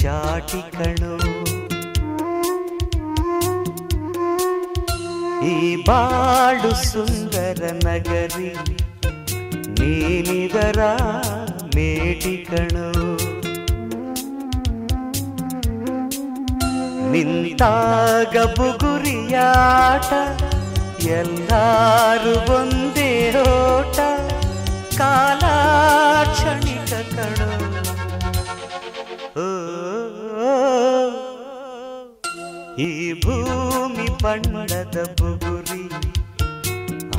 ಚಾಟಿ ಕಣು ಈ ಬಾಳು ಸುಂದರ ನಗರಿ ನೀನಿದರ ಮೇಟಿ ಕಣು ನಿಂತಾಗ ಬುಗುರಿಯಾಟ, ಎಲ್ಲಾರು ಒಂದೇ ಓಟ ಕಾಲ ಕ್ಷಣಿಕ ಕಣು. ఈ భూమి పండద బుగురి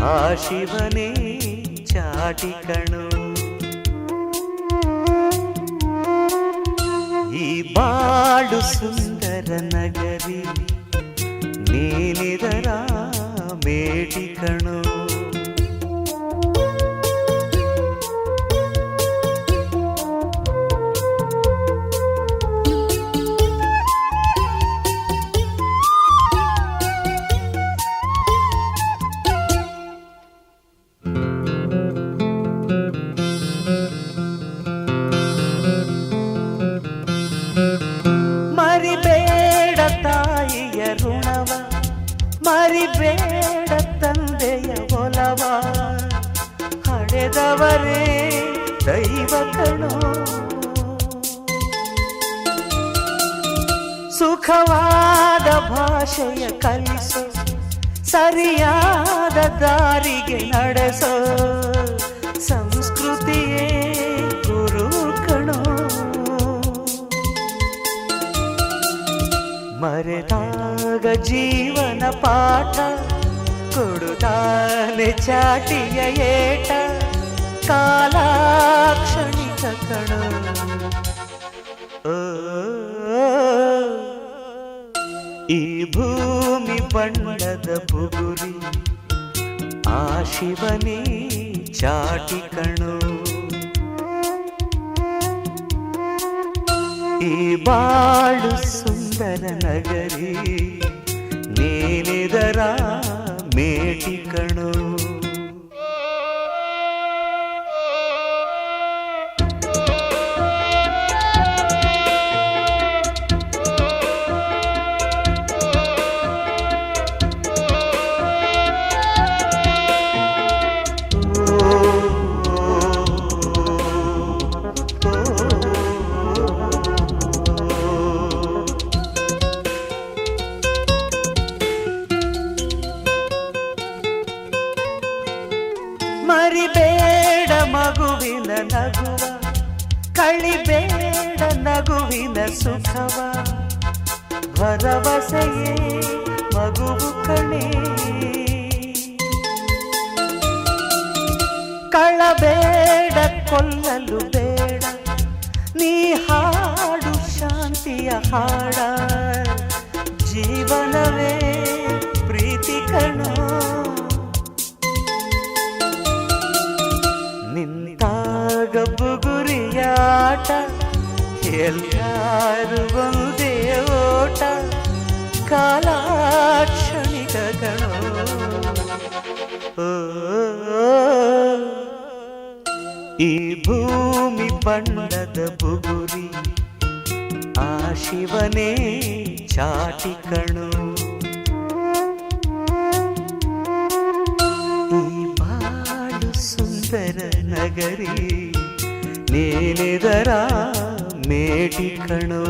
ఆ శివనే చాటికణు ఈ బాడు సుందర నగరి ನೀನಿದರ ಮೇಟಿಕಣೋ ಮರಿಬೇಡ ತಂದೆಯ ಒಲವ ಹಡೆದವರೇ ದೈವ ಸುಖವಾದ ಭಾಷೆಯ ಕಲಿಸೋ ಸರಿಯಾದ ದಾರಿಗೆ ನಡೆಸೋ. ಮರೆತಾಗ ಜೀವನ ಪಾಠ, ಕೊಡುತ್ತಾನೆ ಚಾಟಿಯ ಏಟ, ಕಾಲಾಕ್ಷಣಿಕ ಕಣ. ಈ ಭೂಮಿ ಬಣ್ಣದ ಬುಗುರಿ ಆ ಶಿವನೇ ಚಾಟಿ ಕಣು. ಈ ಬಾಳು ಸುಂದರ ನಗರಿ ನೀಲಿದರ ಮೇಟಿ ಕಣು. ನಗುವ, ಕಳಿಬೇಡ ನಗುವಿನ ಸುಖವ. ಭರವಸೆಯೇ ಮಗುವು ಕಣೆ. ಕಳಬೇಡ, ಕೊಲ್ಲಲು ಬೇಡ. ನೀ ಹಾಡು ಶಾಂತಿಯ ಹಾಡ. ಜೀವನವೇ ಎಲ್ಲಾರು ಒಂದೇ ಓಟ ಕಾಲಾಕ್ಷಣಿಕ ಗಣೋ ಓ, ಈ ಭೂಮಿ ಬಣ್ಣದ ಬುಗುರಿ ಆ ಶಿವನೇ ಚಾಟಿ ಕಣು ಈ ಬಾಳು ಸುಂದರ ನಗರಿ ನೀನಿದರ ಮೇಟಿ ಕಣೋ.